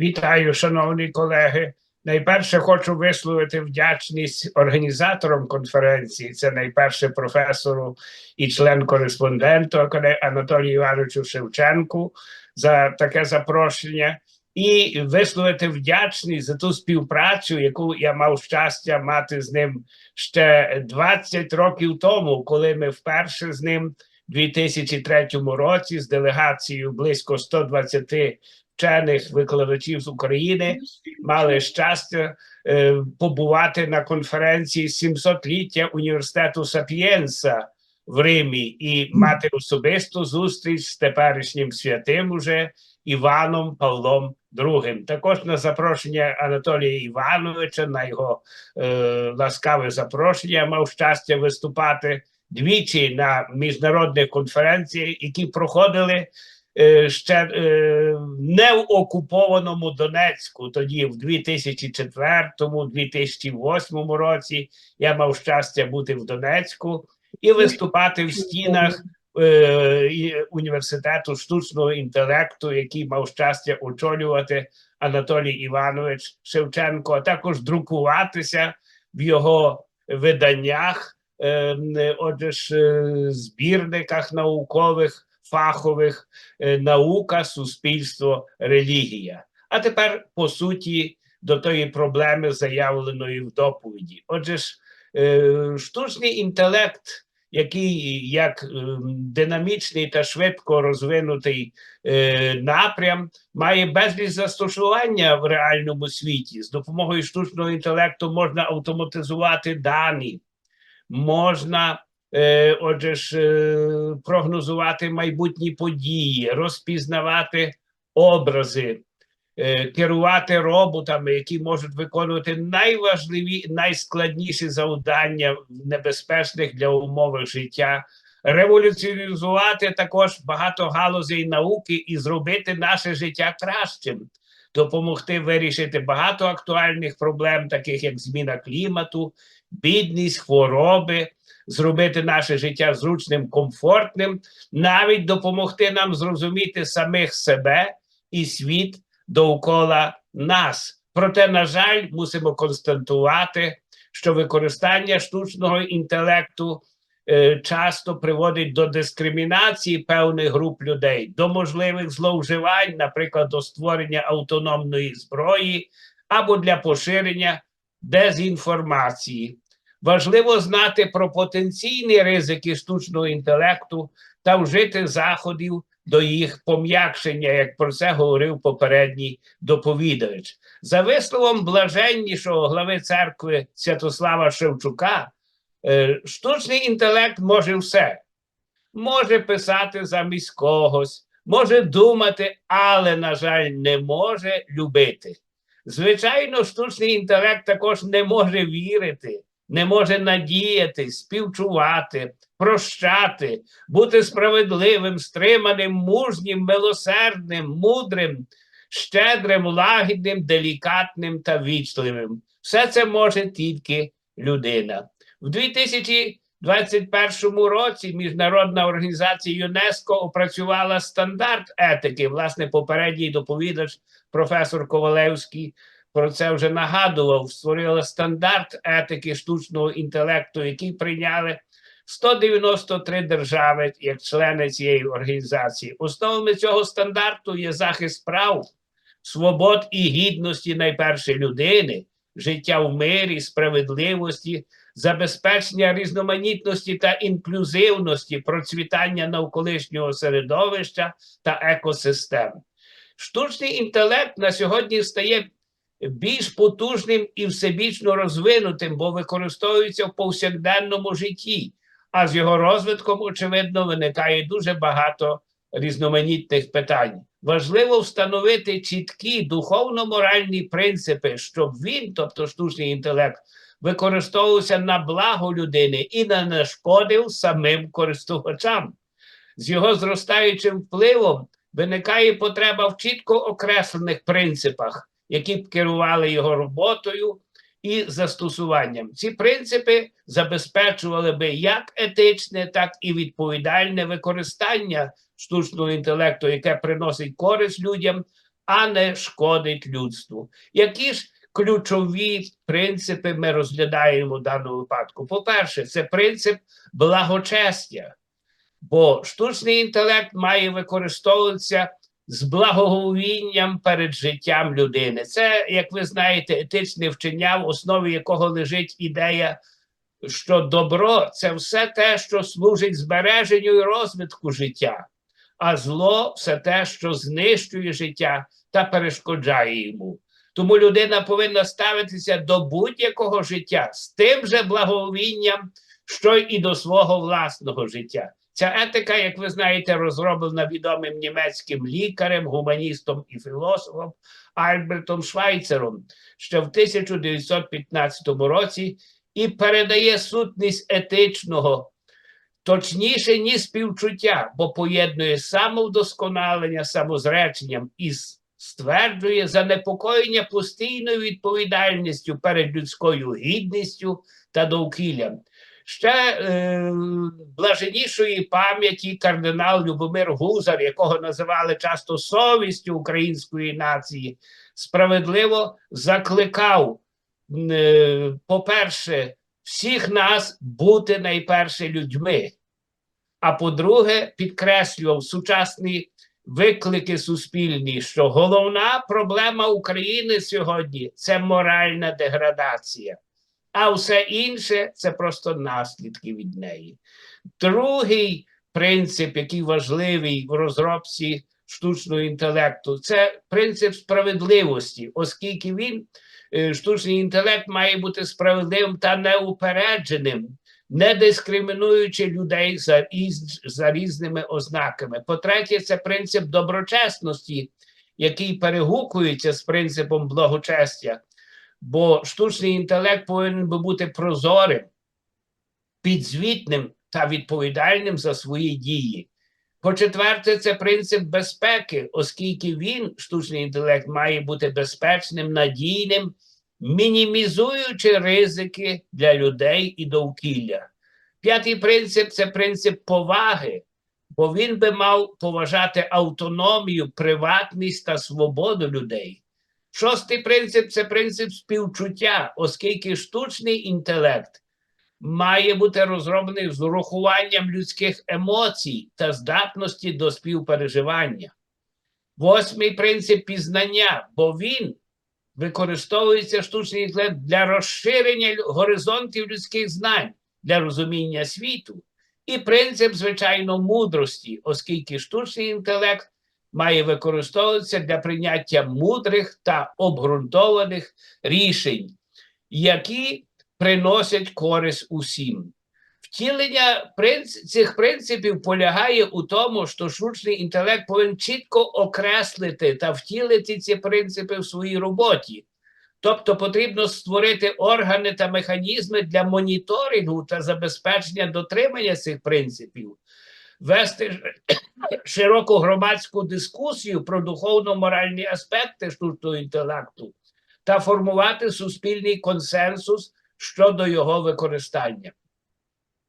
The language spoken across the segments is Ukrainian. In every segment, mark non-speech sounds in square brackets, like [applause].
Вітаю, шановні колеги. Найперше хочу висловити вдячність організаторам конференції. Це найперше професору і член-кореспонденту Анатолію Івановичу Шевченку за таке запрошення, і висловити вдячність за ту співпрацю, яку я мав щастя мати з ним ще 20 років тому, коли ми вперше з ним у 2003 році з делегацією близько 120 вчених викладачів з України мали щастя е, побувати на конференції 700-ліття університету Сапієнса в Римі і мати особисту зустріч з теперішнім святим уже Іваном Павлом II. Також на запрошення Анатолія Івановича, на його е, ласкаве запрошення, мав щастя виступати двічі на міжнародних конференціях, які проходили ще е, не в окупованому Донецьку, тоді в 2004-2008 році я мав щастя бути в Донецьку і виступати в стінах е, університету штучного інтелекту, який мав щастя очолювати Анатолій Іванович Шевченко, а також друкуватися в його виданнях, е, отже е, збірниках наукових, фахових е, наука, суспільство, релігія. А тепер по суті до тої проблеми, заявленої в доповіді. Отже ж, е, штучний інтелект, який як ем, динамічний та швидко розвинутий е, напрям, має безліч застосування в реальному світі. З допомогою штучного інтелекту можна автоматизувати дані, можна, е, отже ж, е, прогнозувати майбутні події, розпізнавати образи, е, керувати роботами, які можуть виконувати найважливі, найскладніші завдання в небезпечних для умови життя, революціонізувати також багато галузей науки і зробити наше життя кращим, допомогти вирішити багато актуальних проблем, таких як зміна клімату, бідність, хвороби. Зробити наше життя зручним, комфортним, навіть допомогти нам зрозуміти самих себе і світ довкола нас. Проте, на жаль, мусимо констатувати, що використання штучного інтелекту е, часто приводить до дискримінації певних груп людей, до можливих зловживань, наприклад, до створення автономної зброї або для поширення дезінформації. Важливо знати про потенційні ризики штучного інтелекту та вжити заходів до їх пом'якшення, як про це говорив попередній доповідач. За висловом блаженнішого глави церкви Святослава Шевчука, е, штучний інтелект може все. Може писати замість когось, може думати, але, на жаль, не може любити. Звичайно, штучний інтелект також не може вірити, не може надіяти, співчувати, прощати, бути справедливим, стриманим, мужнім, милосердним, мудрим, щедрим, лагідним, делікатним та вічливим. Все це може тільки людина. В 2021 році Міжнародна організація ЮНЕСКО опрацювала стандарт етики. Власне, попередній доповідач, професор Ковалевський, про це вже нагадував. Створила стандарт етики штучного інтелекту, який прийняли 193 держави як члени цієї організації. Основами цього стандарту є захист прав, свобод і гідності найперше людини, життя в мирі, справедливості, забезпечення різноманітності та інклюзивності, процвітання навколишнього середовища та екосистем. Штучний інтелект на сьогодні стає більш потужним і всебічно розвинутим, бо використовується в повсякденному житті. А з його розвитком, очевидно, виникає дуже багато різноманітних питань. Важливо встановити чіткі духовно-моральні принципи, щоб він, тобто штучний інтелект, використовувався на благо людини і не нашкодив самим користувачам. З його зростаючим впливом виникає потреба в чітко окреслених принципах, які б керували його роботою і застосуванням. Ці принципи забезпечували би як етичне, так і відповідальне використання штучного інтелекту, яке приносить користь людям, а не шкодить людству. Які ж ключові принципи ми розглядаємо в даному випадку? По-перше, це принцип благочестя, бо штучний інтелект має використовуватися з благоговінням перед життям людини. Це, як ви знаєте, етичне вчення, в основі якого лежить ідея, що добро це все те, що служить збереженню і розвитку життя, а зло все те, що знищує життя та перешкоджає йому. Тому людина повинна ставитися до будь-якого життя з тим же благовінням, що й і до свого власного життя. Ця етика, як ви знаєте, розроблена відомим німецьким лікарем, гуманістом і філософом Альбертом Швайцером ще в 1915 році і передає сутність етичного, точніше, ніж співчуття, бо поєднує самовдосконалення самозреченням і стверджує занепокоєння постійною відповідальністю перед людською гідністю та довкіллям. Ще е, блаженнішої пам'яті кардинал Любомир Гузар, якого називали часто совістю української нації, справедливо закликав, е, по-перше, всіх нас бути найперше людьми. А по-друге, підкреслював сучасні виклики суспільні, що головна проблема України сьогодні це моральна деградація, а все інше це просто наслідки від неї. Другий принцип, який важливий в розробці штучного інтелекту, це принцип справедливості, оскільки він, е, штучний інтелект, має бути справедливим та неупередженим, не дискримінуючи людей за, із, за різними ознаками. По-третє, це принцип доброчесності, який перегукується з принципом благочестя, бо штучний інтелект повинен би бути прозорим, підзвітним та відповідальним за свої дії. По-четверте, це принцип безпеки, оскільки він, штучний інтелект, має бути безпечним, надійним, мінімізуючи ризики для людей і довкілля. П'ятий принцип це принцип поваги, бо він би мав поважати автономію, приватність та свободу людей. Шостий принцип це принцип співчуття, оскільки штучний інтелект має бути розроблений з урахуванням людських емоцій та здатності до співпереживання. Восьмий принцип пізнання, бо він використовується штучний інтелект для розширення горизонтів людських знань, для розуміння світу. І принцип, звичайно, мудрості, оскільки штучний інтелект має використовуватися для прийняття мудрих та обґрунтованих рішень, які приносять користь усім. Втілення цих принципів полягає у тому, що штучний інтелект повинен чітко окреслити та втілити ці принципи в своїй роботі. Тобто потрібно створити органи та механізми для моніторингу та забезпечення дотримання цих принципів, вести [coughs] широку громадську дискусію про духовно-моральні аспекти штучного інтелекту та формувати суспільний консенсус щодо його використання.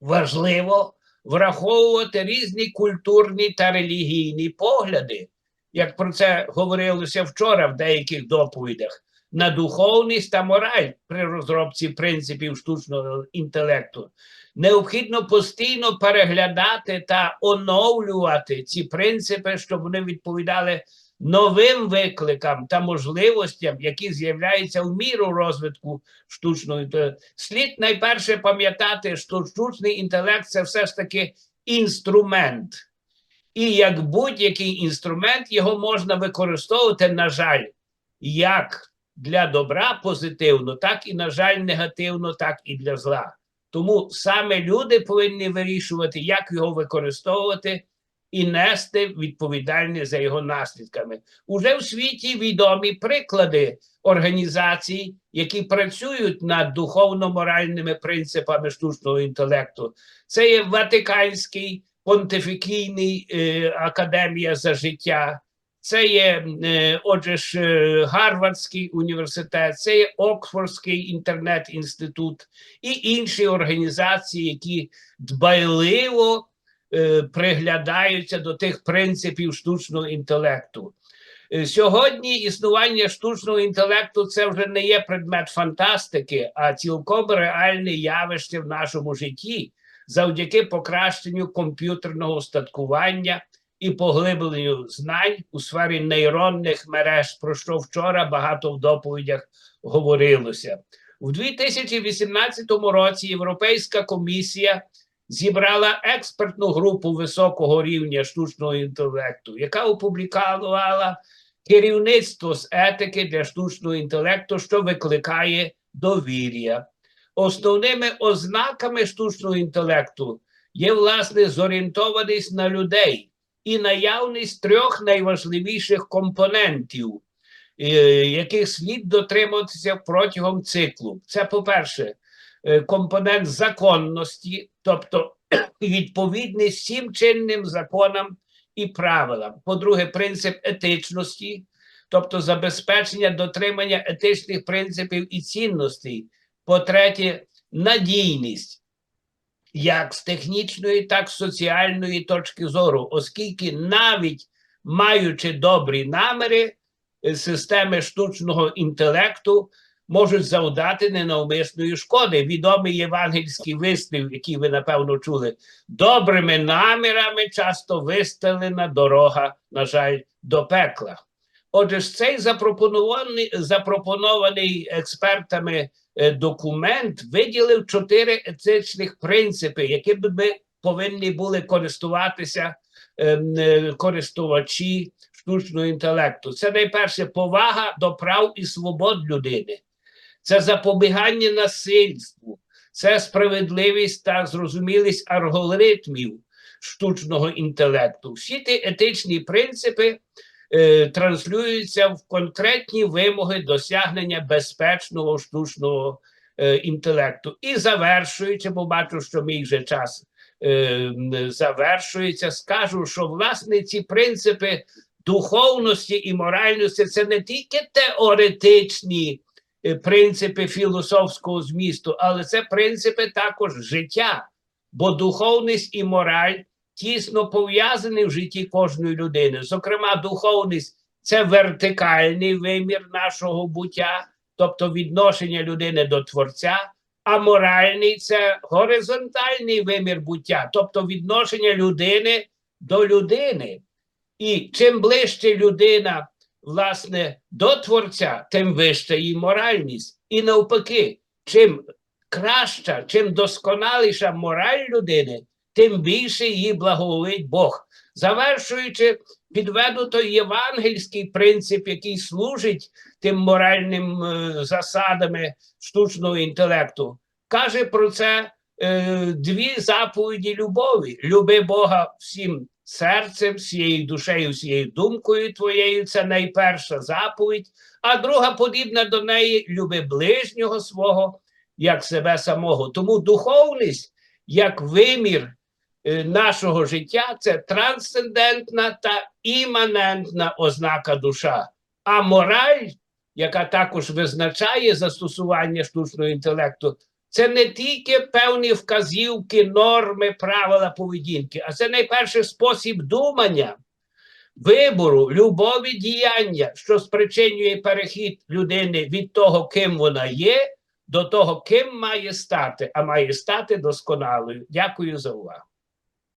Важливо враховувати різні культурні та релігійні погляди, як про це говорилося вчора в деяких доповідях, на духовність та мораль при розробці принципів штучного інтелекту. Необхідно постійно переглядати та оновлювати ці принципи, щоб вони відповідали новим викликам та можливостям, які з'являються в міру розвитку штучного інтелекту. Слід найперше пам'ятати, що штучний інтелект це все ж таки інструмент. І як будь-який інструмент, його можна використовувати, на жаль, як для добра позитивно, так і, на жаль, негативно, так і для зла. Тому саме люди повинні вирішувати, як його використовувати і нести відповідальність за його наслідками. Уже в світі відомі приклади організацій, які працюють над духовно-моральними принципами штучного інтелекту. Це є Ватиканський понтифікійний е, академія за життя. Це є, е, отже ж, е, Гарвардський університет, це є Оксфордський інтернет-інститут і інші організації, які дбайливо е, приглядаються до тих принципів штучного інтелекту. Сьогодні існування штучного інтелекту це вже не є предмет фантастики, а цілком реальне явище в нашому житті завдяки покращенню комп'ютерного устаткування і поглибленню знань у сфері нейронних мереж, про що вчора багато в доповідях говорилося. У 2018 році Європейська комісія зібрала експертну групу високого рівня штучного інтелекту, яка опублікувала керівництво з етики для штучного інтелекту, що викликає довір'я. Основними ознаками штучного інтелекту є власне зорієнтованість на людей і наявність трьох найважливіших компонентів, е, яких слід дотримуватися протягом циклу. Це, по-перше, е, компонент законності, тобто [clears throat] відповідність всім чинним законам і правилам. По-друге, принцип етичності, тобто забезпечення дотримання етичних принципів і цінностей. По-третє, надійність як з технічної, так і з соціальної точки зору, оскільки навіть маючи добрі наміри, е, системи штучного інтелекту можуть завдати ненавмисної шкоди. Відомий євангельський вислів, який ви напевно чули, добрими намірами часто вистелена дорога, на жаль, до пекла. Отже, цей запропонований, запропонований експертами е, документ виділив чотири етичних принципи, якими ми повинні були користуватися ем, е, користувачі штучного інтелекту. Це найперше повага до прав і свобод людини, це запобігання насильству, це справедливість та зрозумілість алгоритмів штучного інтелекту. Всі ті етичні принципи е, транслюються в конкретні вимоги досягнення безпечного штучного е, інтелекту. І завершуючи, бо бачу, що мій вже час е, завершується, скажу, що власне ці принципи духовності і моральності це не тільки теоретичні е, принципи філософського змісту, але це принципи також життя, бо духовність і мораль тісно пов'язані в житті кожної людини. Зокрема, духовність це вертикальний вимір нашого буття, тобто відношення людини до Творця, а моральний це горизонтальний вимір буття, тобто відношення людини до людини. І чим ближче людина, власне, до Творця, тим вища її моральність. І навпаки, чим краща, чим досконаліша мораль людини, тим більше її благоволить Бог. Завершуючи, підведу той євангельський принцип, який служить тим моральним е, засадами штучного інтелекту. Каже про це е, дві заповіді любові: люби Бога всім серцем, всією душею, всією думкою твоєю. Це найперша заповідь, а друга подібна до неї люби ближнього свого як себе самого. Тому духовність як вимір нашого життя це трансцендентна та іманентна ознака душа. А мораль, яка також визначає застосування штучного інтелекту, це не тільки певні вказівки, норми, правила поведінки, а це найперше спосіб думання, вибору, любові діяння, що спричинює перехід людини від того, ким вона є, до того, ким має стати, а має стати досконалою. Дякую за увагу.